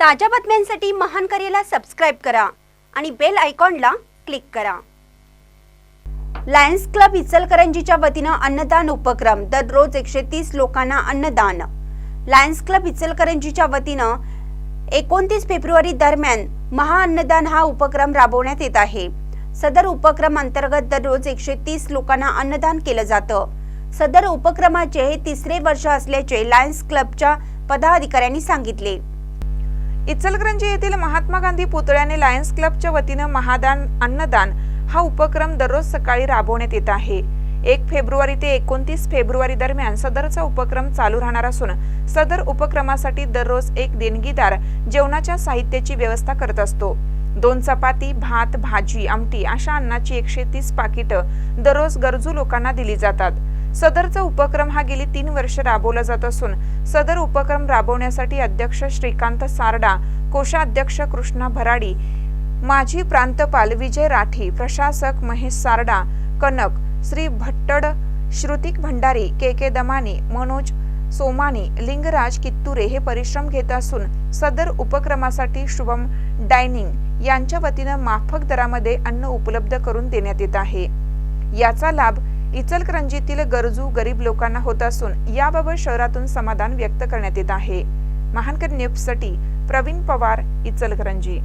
ताज्या बातम्यांसाठी महान करेला सबस्क्राईब करा आणि बेल आयकॉनला क्लिक करा. लायन्स क्लब इचलकरंजीच्या वतीनं अन्नदान उपक्रम. दररोज एकशे तीस लोकांना अन्नदान. लायन्स क्लब इचलकरंजीच्या वतीनं एकोणतीस फेब्रुवारी दरम्यान महाअन्नदान हा उपक्रम राबवण्यात येत आहे. सदर उपक्रम अंतर्गत दररोज एकशे तीस लोकांना अन्नदान केलं जातं. सदर उपक्रमाचे हे तिसरे वर्ष असल्याचे लायन्स क्लबच्या पदाधिकाऱ्यांनी सांगितले. इचलकरंजी येथील महात्मा गांधी पुतळ्याने लायन्स क्लबच्या वतीनं महादान अन्नदान हा उपक्रम दररोज सकाळी राबवण्यात येत आहे. एक फेब्रुवारी ते एकोणतीस फेब्रुवारी दरम्यान सदरचा उपक्रम चालू राहणार असून सदर उपक्रमासाठी दररोज एक देणगीदार जेवणाच्या साहित्याची व्यवस्था करत असतो. दोन चपाती भात भाजी आमटी अशा अन्नाची एकशे तीस पाकिटं दररोज गरजू लोकांना दिली जातात. सदरचा उपक्रम हा गेली तीन वर्ष राबवला जात असून सदर उपक्रम राबवण्यासाठी अध्यक्ष श्रीकांत सारडा कोषाध्यक्ष कृष्णा भराडी माजी प्रांतपाल विजय राठी प्रशासक महेश सारडा कनक श्री भट्टड श्रुतिक भंडारी के के दमानी मनोज सोमानी लिंगराज कित्तुरे हे परिश्रम घेत असून सदर उपक्रमासाठी शुभम डायनिंग यांच्या वतीनं माफक दरामध्ये अन्न उपलब्ध करून देण्यात येत आहे. याचा लाभ इचलकरंजीतील गरजू गरीब लोकांना होत असून याबाबत शहरातून समाधान व्यक्त करण्यात येत आहे. महानकर न्यूजसाठी प्रवीण पवार इचलकरंजी.